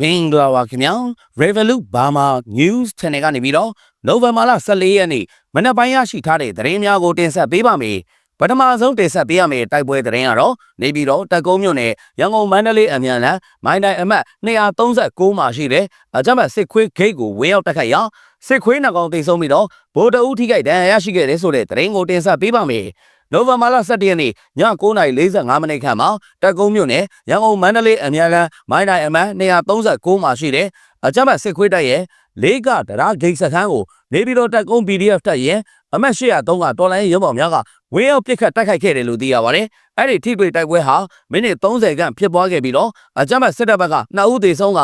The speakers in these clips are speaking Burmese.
မင်္ဂလာပါခင်ဗျာ Revolut Burma News Channel ကနေပြီးတော့နိုဝင်ဘာလ14ရက်နေ့မနက်ပိုင်းရရှိထားတဲ့သတင်းများကိုတင်ဆက်ပေးပါမယ်ပထမဆုံးတင်ဆက်ပေးရမယ့်တိုက်ပွဲသတင်းကတော့နေပြည်တော်တက်ကုန်းမြို့နယ်ရန်ကုန်မန္တလေးအမြန်လမ်းမိုင်းတိုင်းအမှတ်239မှာရှိတဲ့အကြမ်းဖက်စစ်ခွေးဂိတ်ကိုဝင်းရောက်တက်ခတ်ရာစစ်ခွေးနှကောင်တိတ်ဆုံးပြီးတော့ဗိုလ်တအုပ်ထိခိုက်ဒဏ်ရာရရှိခဲ့တဲ့ဆိုတဲ့သတင်းကိုတင်ဆက်ပေးပါမယ် နိုဝင်ဘာလ17ရက်နေ့ည9:45မိနစ်ခန့်မှာတက်ကုန်းမြို့နယ်ရန်ကုန်မန္တလေးအမြန်လမ်းမိုင်းတိုင်းအမှတ်239မှာရှိတဲ့အကြမ်းဖက်စစ်ခွေးတပ်ရဲ့လေးကဒရာဂိတ်စခန်းကိုနေပြည်တော်တက်ကုန်း PDF တပ်ရဲ့အမတ်803ကတော်လိုင်းရုံးပေါ်များကဝင်းရောက်ပစ်ခတ်တိုက်ခိုက်ခဲ့တယ်လို့သိရပါတယ်။အဲ့ဒီထိတွေ့တိုက်ပွဲဟာမိနစ်30ခန့်ဖြစ်ပွားခဲ့ပြီးတော့အကြမ်းဖက်စစ်တပ်ဘက်က2ဦးသေဆုံးက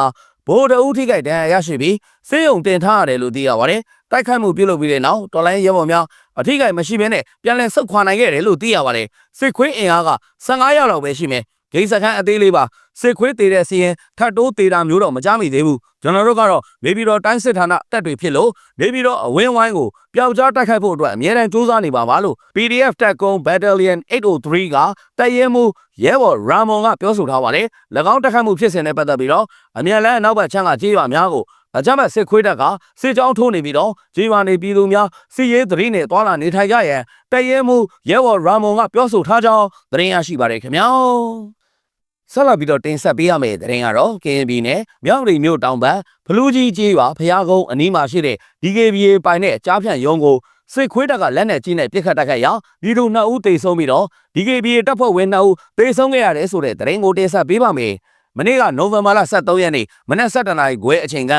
ဗိုလ်တအုပ်ထိခိုက်ဒဏ်ရာရရှိပြီးစေယုံတင်ထားရတယ်လို့သိရပါတယ်။တိုက်ခိုက်မှုပြုလုပ်ပြီးတဲ့နောက်တော်လိုင်းရုံးပေါ်များအထိခိုက်မရှိဘဲနဲ့ပြန်လည်ဆုတ်ခွာနိုင်ခဲ့တယ်လို့သိရပါတယ်။စစ်ခွေးအင်အားက15ရောက်လောက်ပဲရှိမယ်။ ဂိတ်စခန်းအသေးလေးပါစစ်ခွေးသေးတဲ့စီရင်ထတ်တိုးသေးတာမျိုးတော့မကြမိသေးဘူးကျွန်တော်တို့ကတော့နေပြည်တော်တိုင်းစစ်ဌာနတက်တွေဖြစ်လို့နေပြည်တော်အဝင်းဝိုင်းကိုပျောက်ကြားတိုက်ခိုက်ဖို့အတွက်အမြဲတမ်းစူးစမ်းနေပါပါလို့ PDF တက်ကုန်း Battalion 803ကတပ်ရဲမှုရဲဘော်ရာမွန်ကပြောဆိုထားပါတယ်၎င်းတက်ခတ်မှုဖြစ်စဉ်နဲ့ပတ်သက်ပြီးတော့အမြန်လန်းအနောက်ဘက်ချမ်းကကြေးရွာများကိုအကြမ်းဖက်စစ်ခွေးတပ်ကစစ်ကြောင်းထိုးနေပြီးတော့ကြေးရွာနေပြည်သူများစစ်ရေးသတင်းနဲ့တွာလာနေထိုင်ကြရန်တပ်ရဲမှုရဲဘော်ရာမွန်ကပြောဆိုထားကြောင်းသတင်းရရှိပါတယ်ခင်ဗျာ ဆက်လက်ပြီးတော့တင်ဆက်ပေးရမယ့်သတင်းကတော့ KNB နဲ့မြောက်ရီမြို့တောင်ဘက်ဘလူးကြီးကြီးရွာဖျားကုန်းအနီးမှာရှိတဲ့ DKBA ပိုင်နဲ့ကြားဖြန့်ရုံးကိုစစ်ခွေးတပ်ကလက်နက်ကြီးနဲ့ပစ်ခတ်တိုက်ခိုက်ရာဒီလူနှစ်ဦးသေဆုံးပြီးတော့ DKBA တပ်ဖွဲ့ဝင်နှစ်ဦးသေဆုံးခဲ့ရတယ်ဆိုတဲ့သတင်းကိုတင်ဆက်ပေးပါမယ်။မနေ့ကနိုဝင်ဘာလ23ရက်နေ့မနက်7:00နာရီခွဲအချိန်က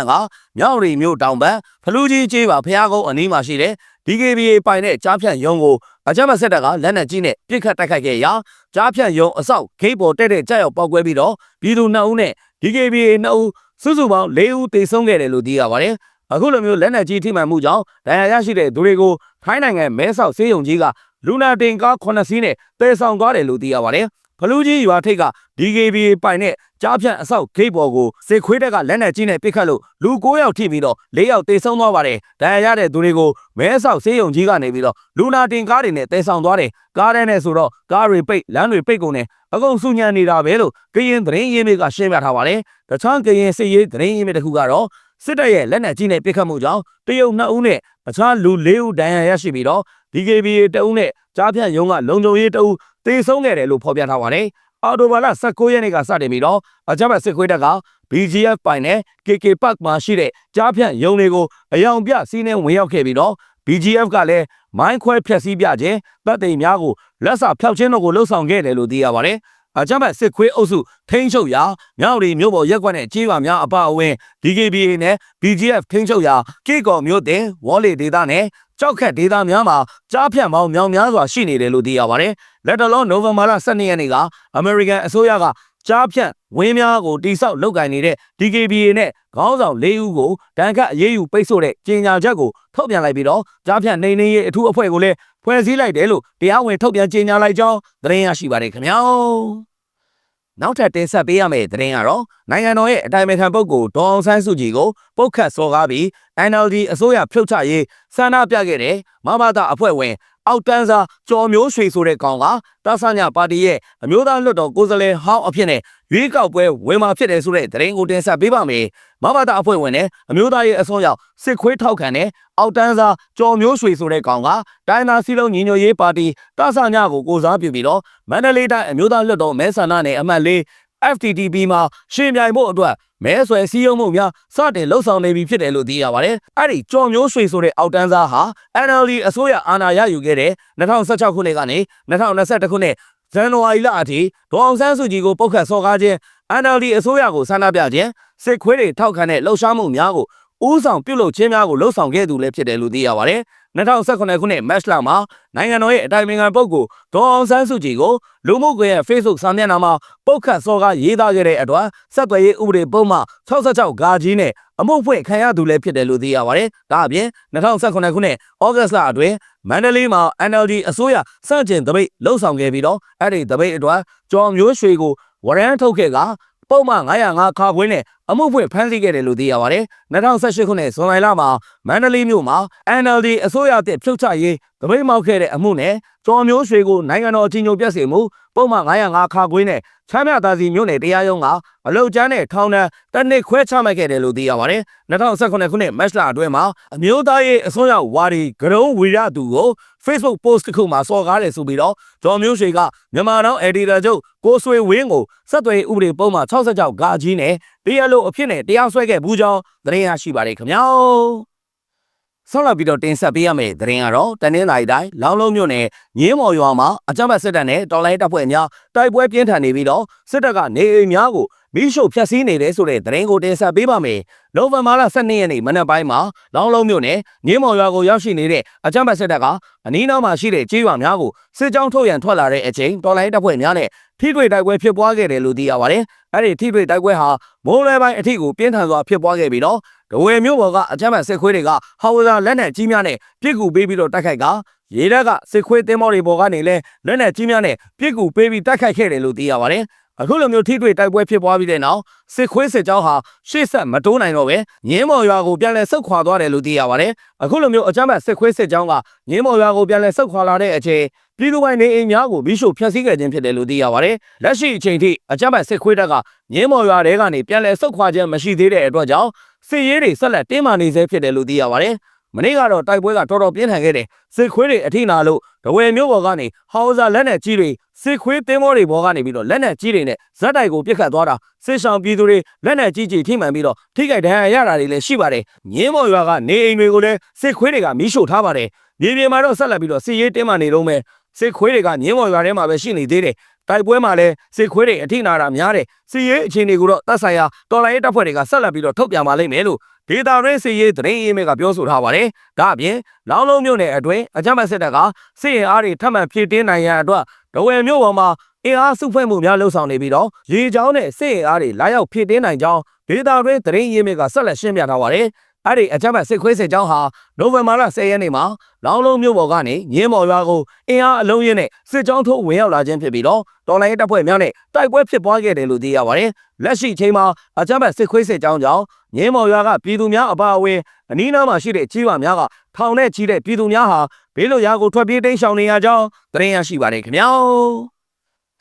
မြောက်ရီမြို့တောင်ဘက်ဖလူးကြီးကြီးရွာဖျားကုန်းအနီးမှာရှိတဲ့ DKBA ပိုင်နဲ့ကြားဖြန့်ရုံးကိုအကြမ်းဖက်စစ်တပ်ကလက်နက်ကြီးနဲ့ပစ်ခတ်တိုက်ခိုက်ခဲ့ရာကြားဖြန့်ရုံအဆောက်ဂိတ်ပေါ်တက်တဲ့ကြောက်ရောက်ပောက်ကွဲပြီးတော့ပြည်သူ2ဦးနဲ့ DKBA 2ဦးစုစုပေါင်း4ဦးသေဆုံးခဲ့တယ်လို့သိရပါတယ်။အခုလိုမျိုးလက်နက်ကြီးထိမှန်မှုကြောင့်ဒဏ်ရာရရှိတဲ့သူတွေကိုထိုင်းနိုင်ငံမဲဆောက်ဆေးရုံကြီးကလူနာတင်ကား9စီးနဲ့တည်ဆောင်သွားတယ်လို့သိရပါတယ်။ ဖလူးကြီးရွာထိပ်က DKBA ပိုင်နဲ့ကြားဖြန့်အဆောက်ဂိတ်ပေါ်ကိုစစ်ခွေးတပ်ကလက်နက်ကြီးနဲ့ပစ်ခတ်လို့လူ9ယောက်ထိပြီးတော့4ယောက်သေဆုံးသွားပါတယ်။ဒဏ်ရာရတဲ့သူတွေကိုမဲဆောက်ဆေးရုံကြီးကနေပြီးတော့လူနာတင်ကားတွေနဲ့တည်ဆောင်သွားတယ်။ကားထဲနဲ့ဆိုတော့ကားတွေပိတ်လမ်းတွေပိတ်ကုန်တယ်အကုန်စုညံနေတာပဲလို့ကရင်သတင်းရင်းမြစ်ကရှင်းပြထားပါတယ်။တခြားကရင်စစ်ရေးသတင်းရင်းမြစ်တစ်ခုကတော့စစ်တပ်ရဲ့လက်နက်ကြီးနဲ့ပစ်ခတ်မှုကြောင့်တရုတ်2ဦးနဲ့အခြားလူ4ဦးဒဏ်ရာရရှိပြီးတော့ DKBA တအုပ်နဲ့ကြားဖြန့်ရုံးကလုံခြုံရေးတအုပ်တေဆုံးခဲ့တယ်လို့ဖော်ပြထားပါတယ်။အော်တိုဘာလ19ရက်နေ့ကစတင်ပြီးတော့အကြမ်းဖက်စစ်ခွေးတပ်က BGF ပိုင်နဲ့ KK Park မှာရှိတဲ့ကြားဖြန့်ရုံးတွေကိုအယောင်ပြစီးနှင်းဝင်ရောက်ခဲ့ပြီးတော့ BGF ကလည်းမိုင်းခွဲဖျက်ဆီးပြခြင်းတပ်သိမ်းများကိုလက်စာဖျောက်ခြင်းတို့ကိုလှုံ့ဆော်ခဲ့တယ်လို့သိရပါတယ်။ အကြမ်းဖက်စစ်ခွေးအုပ်စုထိန်းချုပ်ရာမြောက်ရီမြို့ပေါ်ရက်ကွက်နဲ့ကြေးရွာများအပအဝင်း DKBA နဲ့ BGF ထိန်းချုပ်ရာကေကော်မြို့တင်ဝေါ်လီဒေသနဲ့ကြောက်ခက်ဒေသများမှာကြားဖြန့်ပေါင်းမြောင်များစွာရှိနေတယ်လို့သိရပါတယ်။လက်တလုံးနိုဝင်ဘာလ12ရက်နေ့ကအမေရိကန်အစိုးရကကြားဖြန့်ဝင်းများကိုတိစောက်လုပ်ကင်နေတဲ့ DKBA နဲ့ခေါင်းဆောင်၄ဦးကိုတန်ခတ်အရေးယူပိတ်ဆို့တဲ့ကြေညာချက်ကိုထုတ်ပြန်လိုက်ပြီးတော့ကြားဖြန့်နေနေရေးအထူးအဖွဲ့ကိုလည်း ဖွဲ့စည်းလိုက်တယ်လို့တရားဝင်ထုတ်ပြန်ကြေညာလိုက်ကြောင်းသတင်းရရှိပါတယ်ခင်ဗျာနောက်ထပ်တင်ဆက်ပေးရမယ့်သတင်းကတော့နိုင်ငံတော်ရဲ့အတိုင်ပင်ခံပုဂ္ဂိုလ်ဒေါအောင်ဆန်းစုကြည်ကိုပုတ်ခတ်စော်ကားပြီး NLD အစိုးရဖြုတ်ချရေးဆန္ဒပြခဲ့တဲ့မဘာသာအဖွဲ့ဝင် အောက်တန်းစားကျော်မျိုးရွှေဆိုတဲ့ကောင်ကတာဆညာပါတီရဲ့အမျိုးသားလွှတ်တော်ကိုယ်စားလှယ်ဟောင်းအဖြစ်နဲ့ရွေးကောက်ပွဲဝင်มาဖြစ်တယ်ဆိုတဲ့သတင်းကိုတင်ဆက်ပေးပါမယ်။မဘာသာအဖွဲ့ဝင်နဲ့အမျိုးသားရဲ့အစွန်းရောက်စစ်ခွေးထောက်ခံတဲ့အောက်တန်းစားကျော်မျိုးရွှေဆိုတဲ့ကောင်ကတိုင်းသားစည်းလုံးညီညွတ်ရေးပါတီတာဆညာကိုကိုစားပြုပြီးတော့မန္တလေးတိုင်းအမျိုးသားလွှတ်တော်မဲဆန္ဒနယ်အမှတ်၄ FTTP မှာရှင်ပြိုင်ဖို့အတွက်မဲဆွယ်စည်းရုံးမှုများစတင်လှုပ်ဆောင်နေပြီဖြစ်တယ်လို့သိရပါတယ်။အဲ့ဒီကြော်မျိုးရွှေဆိုတဲ့အောက်တန်းစားဟာ NLD အစိုးရအာဏာရယူခဲ့တဲ့2016ခုနှစ်ကနေ2021ခုနှစ်ဇန်နဝါရီလအထိဒေါအောင်ဆန်းစုကြည်ကိုပုတ်ခတ်စော်ကားခြင်း NLD အစိုးရကိုဆန္ဒပြခြင်းစစ်ခွေးတွေထောက်ခံတဲ့လှုပ်ရှားမှုများကို ဦးဆောင်ပြုလုပ်ခြင်းများကိုလှုပ်ဆောင်ခဲ့သူလည်းဖြစ်တယ်လို့သိရပါတယ်။2018ခုနှစ်မတ်လမှာနိုင်ငံတော်ရဲ့အတိုင်ပင်ခံပုဂ္ဂိုလ်ဒေါ်အောင်ဆန်းစုကြည်ကိုလူမှုကွန်ရက် Facebook စာမျက်နှာမှာပုတ်ခတ်စော်ကားရေးသားခဲ့တဲ့အတွက်စက်သွယ်ရေးဥပဒေပုံမှ66ဂါကြီးနဲ့အမှုဖွင့်ခံရသူလည်းဖြစ်တယ်လို့သိရပါတယ်။ဒါအပြင်2018ခုနှစ်ဩဂတ်လအတွင်းမန္တလေးမှာ NLD အစိုးရစန့်ကျင်တပိတ်လှုပ်ဆောင်ခဲ့ပြီးတော့အဲ့ဒီတပိတ်အတွက်ကျော်မျိုးရွှေကိုဝရမ်းထုတ်ခဲ့က ပုံမှန်905ခါခွင်းနဲ့အမှုဖွင့်ဖမ်းဆီးခဲ့တယ်လို့သိရပါတယ်။2018ခုနှစ်ဇွန်လလမှာမန္တလေးမြို့မှာ NLD အစိုးရတဲ့ဖြုတ်ချရေးတပိတ်မောက်ခဲ့တဲ့အမှုနဲ့ကျော်မျိုးရွှေကိုနိုင်ငံတော်အကြီးအကျယ်ပြည့်စုံမှု ပုံမှန်905ခါခွေးနဲ့ချမ်းမြသာစီမြို့နယ်တရားရုံးကအလုတ်ကျန်းနဲ့ထောင်ဒဏ်တစ်နှစ်ခွဲချမှတ်ခဲ့တယ်လို့သိရပါတယ်2018ခုနှစ်မတ်လအတွင်းမှာအမျိုးသားရေးအစွန်းရောက်ဝါဒီဂရုံးဝီရသူကို Facebook post တစ်ခုမှာစော်ကားတယ်ဆိုပြီးတော့ဒေါ်မျိုးရွှေကမြန်မာနောင် editor ချုပ်ကိုဆွေဝင်းကိုဆက်သွယ်ဥပဒေပုံမှန်66ဂါကြီးနဲ့တရားလို့အဖြစ်နဲ့တရားစွဲခဲ့ဘူးကြောင်းသတင်းရရှိပါတယ်ခင်ဗျာ ဆောက်လာပြီးတော့တင်ဆက်ပေးရမယ့်သတင်းကတော့တနင်္လာရီတိုင်းလောင်းလုံးမြို့နယ်ညင်းမော်ရွာမှာအကြမ်းဖက်စစ်တပ်နဲ့တော်လိုင်းတပ်ဖွဲ့များတိုက်ပွဲပြင်းထန်နေပြီးတော့စစ်တပ်ကနေအိမ်များကိုမိရှုဖျက်ဆီးနေတယ်ဆိုတဲ့သတင်းကိုတင်ဆက်ပေးပါမယ်။နိုဝင်ဘာလ12ရက်နေ့မနက်ပိုင်းမှာလောင်းလုံးမြို့နယ်ညင်းမော်ရွာကိုရောက်ရှိနေတဲ့အကြမ်းဖက်စစ်တပ်ကအနီးနားမှာရှိတဲ့ကျေးရွာများကိုစစ်ကြောင်းထုတ်ရန်ထွက်လာတဲ့အချိန်တော်လိုင်းတပ်ဖွဲ့များနဲ့ထိတွေ့တိုက်ပွဲဖြစ်ပွားခဲ့တယ်လို့သိရပါတယ်။အဲ့ဒီထိတွေ့တိုက်ပွဲဟာမိုးလွယ်ပိုင်းအထိကိုပြင်းထန်စွာဖြစ်ပွားခဲ့ပြီးတော့ဒဝယ်မြို့ပေါ်ကအကြမ်းဖက်စစ်ခွေးတွေကဟော်ဝဇာလက်နက်ကြီးများနဲ့ပြစ်ကူပေးပြီးတော့တိုက်ခိုက်ကရေတပ်ကစစ်ခွေးတင်းမောတွေပေါ်ကနေလဲလက်နက်ကြီးများနဲ့ပြစ်ကူပေးပြီးတိုက်ခိုက်ခဲ့တယ်လို့သိရပါတယ်။ အခုလိုမျိုးထိတွေ့တိုက်ပွဲဖြစ်ပွားပြီးတဲ့နောက်စစ်ခွေးစစ်ကြောင်းဟာရှေ့ဆက်မတိုးနိုင်တော့ပဲငင်းမော်ရွာကိုပြန်လည်ဆုတ်ခွာသွားတယ်လို့သိရပါတယ်။အခုလိုမျိုးအကြမ်းဖက်စစ်ခွေးစစ်ကြောင်းကငင်းမော်ရွာကိုပြန်လည်ဆုတ်ခွာလာတဲ့အချိန်ပြည်သူပိုင်းနေအိမ်များကိုမိရှုဖျက်ဆီးခဲ့ခြင်းဖြစ်တယ်လို့သိရပါတယ်။လက်ရှိအချိန်ထိအကြမ်းဖက်စစ်ခွေးတပ်ကငင်းမော်ရွာတဲကနေပြန်လည်ဆုတ်ခွာခြင်းမရှိသေးတဲ့အတွက်ကြောင့်စစ်ရေးတွေဆက်လက်တင်းမာနေဆဲဖြစ်တယ်လို့သိရပါတယ်။ မနေ့ကတော့တိုက်ပွဲကတော်တော်ပြင်းထန်ခဲ့တယ်။စစ်ခွေးတွေအထိနာလို့ဒဝယ်မျိုးပေါ်ကနေဟောင်ဇာလက်နဲ့ကြီးတွေစစ်ခွေးတင်းမောတွေပေါ်ကနေပြီးတော့လက်နဲ့ကြီးတွေနဲ့ဇက်တိုက်ကိုပြစ်ခတ်သွားတာစစ်ဆောင်ပြည်သူတွေလက်နဲ့ကြီးကြီးထိမှန်ပြီးတော့ထိခိုက်ဒဏ်ရာရတာတွေလည်းရှိပါတယ်။ငင်းမော်ရွာကနေအိမ်တွေကိုလည်းစစ်ခွေးတွေကမီးရှို့ထားပါတယ်။မြေပြင်မှာတော့ဆက်လက်ပြီးတော့စစ်ရေးတင်းမာနေတော့မယ်။စစ်ခွေးတွေကငင်းမော်ရွာထဲမှာပဲရှိနေသေးတယ်။ တိုက်ပွဲမှာလည်းစစ်ခွေးတွေအထိနာတာများတယ်စစ်ရေးအခြေအနေကိုတော့တပ်ဆိုင်ရာတော်လိုင်းရေးတပ်ဖွဲ့တွေကဆက်လက်ပြီးတော့ထုတ်ပြန်ပါလိမ့်မယ်လို့ဒေတာရင်းစစ်ရေးသတင်းရေးမဲ့ကပြောဆိုထားပါတယ်ဒါအပြင်လောင်းလုံးမြို့နယ်အတွင်းအကြမ်းဖက်စစ်တပ်ကစစ်ရင်အားတွေထပ်မံဖြည့်တင်းနိုင်ရန်အတွက်ဒဝယ်မြို့ပေါ်မှာအင်အားစုဖွဲ့မှုများလှုံ့ဆော်နေပြီးတော့ရေချောင်းနဲ့စစ်ရင်အားတွေလာရောက်ဖြည့်တင်းနိုင်ကြောင်းဒေတာရင်းသတင်းရေးမဲ့ကဆက်လက်ရှင်းပြထားပါတယ် အဲ့ဒီအကြမ်းဖက်စစ်ခွေးစစ်ကြောင်းဟာနိုဝင်ဘာလ10ရက်နေ့မှာလောင်းလုံးမြို့ပေါ်ကနေညင်းမော်ရွာကိုအင်အားအလုံးရင်းနဲ့စစ်ကြောင်းထိုးဝင်ရောက်လာခြင်းဖြစ်ပြီးတော့တော်လိုင်းတပ်ဖွဲ့များနဲ့တိုက်ပွဲဖြစ်ပွားခဲ့တယ်လို့သိရပါတယ်။လက်ရှိချိန်မှာအကြမ်းဖက်စစ်ခွေးစစ်ကြောင်းကြောင့်ညင်းမော်ရွာကပြည်သူများအပါအဝင်အနီးနားမှာရှိတဲ့ကြီးပါများကထောင်နဲ့ချီတဲ့ပြည်သူများဟာဘေးလွတ်ရာကိုထွက်ပြေးတိမ်းရှောင်နေရကြောင်းသတင်းရရှိပါတယ်ခင်ဗျာ။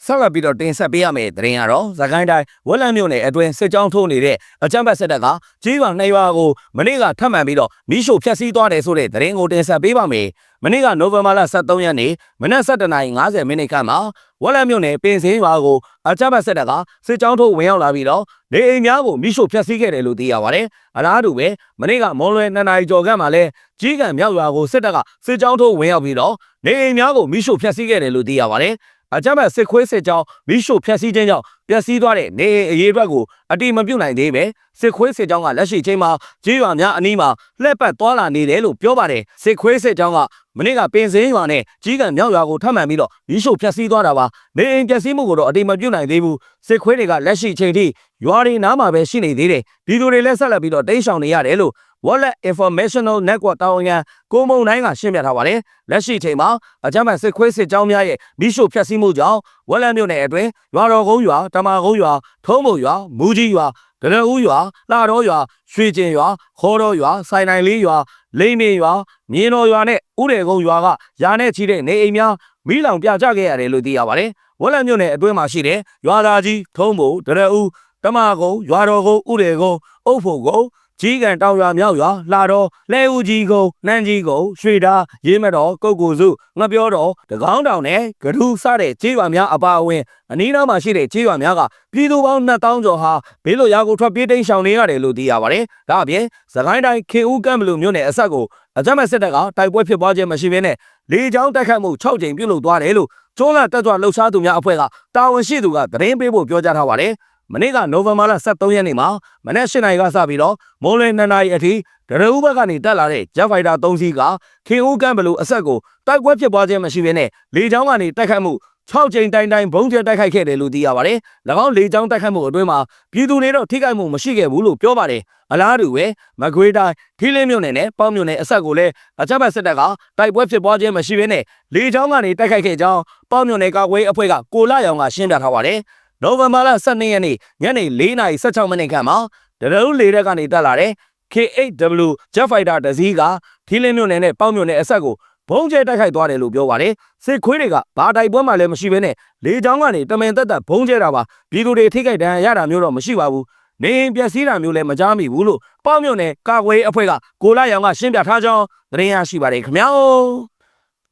ဆက်လက်ပြီးတော့တင်ဆက်ပေးရမယ့်သတင်းကတော့သခိုင်းတိုင်းဝက်လန်မြို့နယ်အတွင်းစစ်ကြောင်းထိုးနေတဲ့အကြမ်းဖက်စစ်တပ်ကကြီးပါနှစ်ရွာကိုမနေ့ကထပ်မံပြီးတော့မိရှို့ဖျက်ဆီးသွားတယ်ဆိုတဲ့သတင်းကိုတင်ဆက်ပေးပါမယ်။မနေ့ကနိုဝင်ဘာလ23ရက်နေ့မနက်7:50မိနစ်ခန့်မှာဝက်လန်မြို့နယ်ပင်စင်းရွာကိုအကြမ်းဖက်စစ်တပ်ကစစ်ကြောင်းထိုးဝင်ရောက်လာပြီးတော့နေအိမ်များကိုမိရှို့ဖျက်ဆီးခဲ့တယ်လို့သိရပါတယ်။အလားတူပဲမနေ့ကမွန်လွယ်နှစ်နာရီကျော်ခန့်မှာလဲကြီးကံမြောက်ရွာကိုစစ်တပ်ကစစ်ကြောင်းထိုးဝင်ရောက်ပြီးတော့နေအိမ်များကိုမိရှို့ဖျက်ဆီးခဲ့တယ်လို့သိရပါတယ်။ အကြမ်းဖက်စစ်ခွေးစစ်ကြောင်းမိရှို့ဖျက်ဆီးခြင်းကြောင့်ပျက်စီးသွားတဲ့နေအိမ်အရေးအတွက်ကိုအတိမပြုတ်နိုင်သေးပဲစစ်ခွေးစစ်ကြောင်းကလက်ရှိချိန်မှာကြေးရွာများအနီးမှာလှည့်ပတ်သွားလာနေတယ်လို့ပြောပါတယ်စစ်ခွေးစစ်ကြောင်းကမနေ့ကပင်စင်းရွာနဲ့ကြီးကံမြောက်ရွာကိုထပ်မံပြီးတော့မိရှို့ဖျက်ဆီးသွားတာပါနေအိမ်ပျက်စီးမှုကိုတော့အတိမပြုတ်နိုင်သေးဘူးစစ်ခွေးတွေကလက်ရှိချိန်ထိရွာတွေနားမှာပဲရှိနေသေးတယ်ဒီလူတွေလည်းဆက်လက်ပြီးတော့တိမ်းရှောင်နေရတယ်လို့ Wallet Informational Network တာဝန်ခံကိုမုံတိုင်းကရှင်းပြထားပါတယ်။လက်ရှိချိန်မှာအကြမ်းဖက်စစ်ခွေးစစ်ကြောင်းများရဲ့မိရှုဖျက်ဆီးမှုကြောင့် Wallet မြို့နယ်အတွင်းရွာတော်ကုန်းရွာတမာကုန်းရွာထုံးမုံရွာမူကြီးရွာကရဦးရွာလှတော်ရွာရွှေကျင်ရွာခေါ်တော်ရွာစိုင်နိုင်လေးရွာလိမ့်မေရွာမြင်းတော်ရွာနဲ့ဥရေကုန်းရွာကယာနဲ့ချီတဲ့နေအိမ်များမိလောင်ပြကြခဲ့ရတယ်လို့သိရပါတယ်။ဝက်လက်မြို့နယ်အတွင်းမှာရှိတဲ့ရွာသားကြီးထုံးဘိုဒရဦးတမကုန်းရွာတော်ကုန်းဥရေကုန်းအုပ်ဖို့ကုန်း ကြီးကန်တောင်ရွာမြောက်ရွာလာတော့လဲဦးကြီးကုန်းနှမ်းကြီးကုန်းရွှေတာရေးမတော်ကုတ်ကိုစုငပြောတော်တကောင်းတောင်နဲ့ဂဒူစတဲ့ကြေးရွာများအပါအဝင်အနီးနားမှာရှိတဲ့ကြေးရွာများကပြည်သူပေါင်း2000ကျော်ဟာဘေးလွတ်ရာကိုထွက်ပြေးတိမ်းရှောင်နေရတယ်လို့သိရပါတယ်။ဒါအပြင်သခိုင်းတိုင်းခေဦးကံဘလူမြို့နယ်အဆက်ကိုအကြမ်းမဲ့စစ်တပ်ကတိုက်ပွဲဖြစ်ပွားခြင်းမရှိဘဲနဲ့လေကြောင်းတိုက်ခတ်မှု6ကြိမ်ပြုလုပ်သွားတယ်လို့ကျွန်းလတက်ကြွလှုပ်ရှားသူများအဖွဲ့ကတာဝန်ရှိသူကသတင်းပေးဖို့ပြောကြားထားပါတယ်။ မနေ့ကနိုဝင်ဘာလ23ရက်နေ့မှာမနေ့၈နိုင်ကစပြီးတော့မိုးလင်း2နာရီအထိဒရဦးဘက်ကနေတက်လာတဲ့ Jet Fighter 3စီးကခင်ဦးကမ်းဘလူအဆက်ကိုတိုက်ပွဲဖြစ်ပွားခြင်းမရှိဘဲနဲ့လေကြောင်းကနေတိုက်ခတ်မှု6ကြိမ်တိုင်တိုင်ဘုံကျဲတိုက်ခိုက်ခဲ့တယ်လို့သိရပါတယ်။၎င်းလေကြောင်းတိုက်ခိုက်မှုအတွင်းမှာပြည်သူတွေတော့ထိခိုက်မှုမရှိခဲ့ဘူးလို့ပြောပါတယ်။အလားတူပဲမကွေးတိုင်းခီးလင်းမြို့နယ်နဲ့ပေါင်းမြို့နယ်အဆက်ကိုလည်းအကြမ်းဖက်စစ်တပ်ကတိုက်ပွဲဖြစ်ပွားခြင်းမရှိဘဲနဲ့လေကြောင်းကနေတိုက်ခိုက်ခဲ့ကြောင်းပေါင်းမြို့နယ်ကာကွယ်အဖွဲ့ကကိုလာရောင်ကရှင်းပြထားပါတယ်။ နိုဝင်ဘာလ12ရက်နေ့ညနေ4:16မိနစ်ခန့်မှာဒရုန်းလေတပ်ကနေတက်လာတဲ့ K8W Jet Fighter တစ်စီးကထီးလင်းမြို့နယ်နဲ့ပေါက်မြို့နယ်အဆက်ကိုဘုံကျဲတိုက်ခိုက်သွားတယ်လို့ပြောပါတယ်စစ်ခွေးတွေကဘာတိုက်ပွဲမှလည်းမရှိဘဲနဲ့လေချောင်းကနေတမင်တက်တက်ဘုံကျဲတာပါပြည်သူတွေထိခိုက်ဒဏ်ရာရတာမျိုးတော့မရှိပါဘူးနေအိမ်ပျက်စီးတာမျိုးလည်းမကြားမိဘူးလို့ပေါ့မြို့နယ်ကာကွယ်ရေးအဖွဲ့ကကိုလာရောင်ကရှင်းပြထားကြောင်းသတင်းရရှိပါတယ်ခင်ဗျာ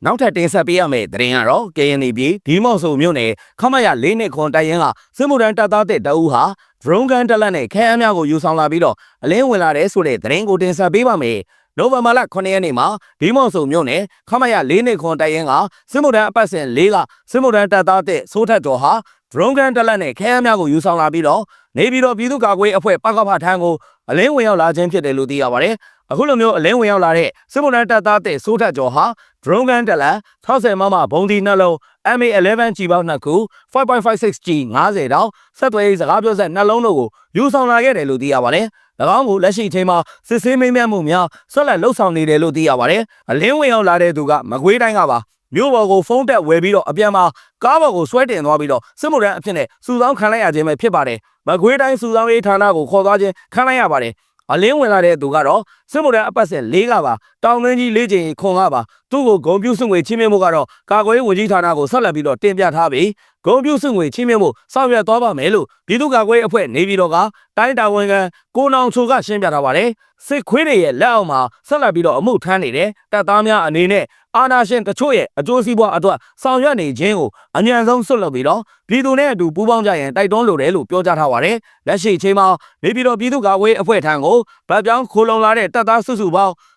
နောက်ထပ်တင်ဆက်ပေးရမယ့်သတင်းကတော့ KNY ပြည်ဒီမော့ဆိုမြို့နယ်ခမရ၄နှစ်ခွန်တိုင်ရင်ကစစ်မှုထမ်းတပ်သားတဲ့တအူးဟာ drone gun တက်လက်နဲ့ခဲအများကိုယူဆောင်လာပြီးတော့အလင်းဝင်လာတဲ့ဆိုတဲ့သတင်းကိုတင်ဆက်ပေးပါမယ်။နိုဝင်ဘာလ9ရက်နေ့မှာဒီမော့ဆိုမြို့နယ်ခမရ၄နှစ်ခွန်တိုင်ရင်ကစစ်မှုထမ်းအပတ်စဉ်၄ကစစ်မှုထမ်းတပ်သားတဲ့စိုးထက်တော်ဟာ drone gun တက်လက်နဲ့ခဲအများကိုယူဆောင်လာပြီးတော့နေပြီးတော့ပြည်သူ့ကာကွယ်ရေးအဖွဲ့ပကဖထန်းကိုအလင်းဝင်ရောက်လာခြင်းဖြစ်တယ်လို့သိရပါတယ်။ အခုလိုမျိုးအလင်းဝင်ရောက်လာတဲ့စစ်မှုထမ်းတပ်သားတဲ့စိုးထက်ကျော်ဟာ drone gun တက်လက်60မမဘုံဒီနှလုံး MA11 G ပေါင်းနှစ်ခု 5.56G 90တောင်ဆက်သွယ်ရေးစကားပြောဆက်နှလုံးတို့ကိုယူဆောင်လာခဲ့တယ်လို့သိရပါတယ်။၎င်းကိုလက်ရှိချိန်မှာစစ်ဆေးမိမ့်မြတ်မှုများဆက်လက်လှုပ်ဆောင်နေတယ်လို့သိရပါတယ်။အလင်းဝင်ရောက်လာတဲ့သူကမကွေးတိုင်းကပါမြို့ပေါ်ကိုဖုန်းတက်ဝယ်ပြီးတော့အပြန်မှာကားပေါ်ကိုဆွဲတင်သွားပြီးတော့စစ်မှုထမ်းအဖြစ်နဲ့စုဆောင်းခံလိုက်ရခြင်းပဲဖြစ်ပါတယ်။မကွေးတိုင်းစုဆောင်းရေးဌာနကိုခေါ်သွားခြင်းခံလိုက်ရပါတယ်။ အလင်းဝင်လာတဲ့သူကတော့စစ်မှုထမ်းအပတ်စဉ်၄ကပါတောင်သွင်းကြီး၄ချိန်ခွန်ကပါ သူ့ကိုဂုံပြူစွငွေချင်းမြင့်မှုကတော့ကာကွယ်ရေးဝန်ကြီးဌာနကိုဆက်လက်ပြီးတော့တင်ပြထားပြီးဂုံပြူစွငွေချင်းမြင့်မှုဆောင်ရွက်သွားပါမယ်လို့ပြည်သူ့ကာကွယ်ရေးအဖွဲ့နေပြည်တော်ကတိုင်းတာဝန်ခံကိုနောင်ချိုကရှင်းပြထားပါတယ်စစ်ခွေးတွေရဲ့လက်အောက်မှာဆက်လက်ပြီးတော့အမှုထမ်းနေတဲ့တပ်သားများအနေနဲ့အာနာရှင်တချို့ရဲ့အကျိုးစီးပွားအတွက်ဆောင်ရွက်နေခြင်းကိုအញ្ញံဆုံးဆွတ်လုပ်ပြီးတော့ပြည်သူနဲ့အတူပူးပေါင်းကြရင်တိုက်တွန်းလိုတယ်လို့ပြောကြားထားပါတယ်လက်ရှိချိန်မှာနေပြည်တော်ပြည်သူ့ကာကွယ်ရေးအဖွဲ့ထံကိုဗတ်ပြောင်းခိုးလုံလာတဲ့တပ်သားစုစုပေါင်း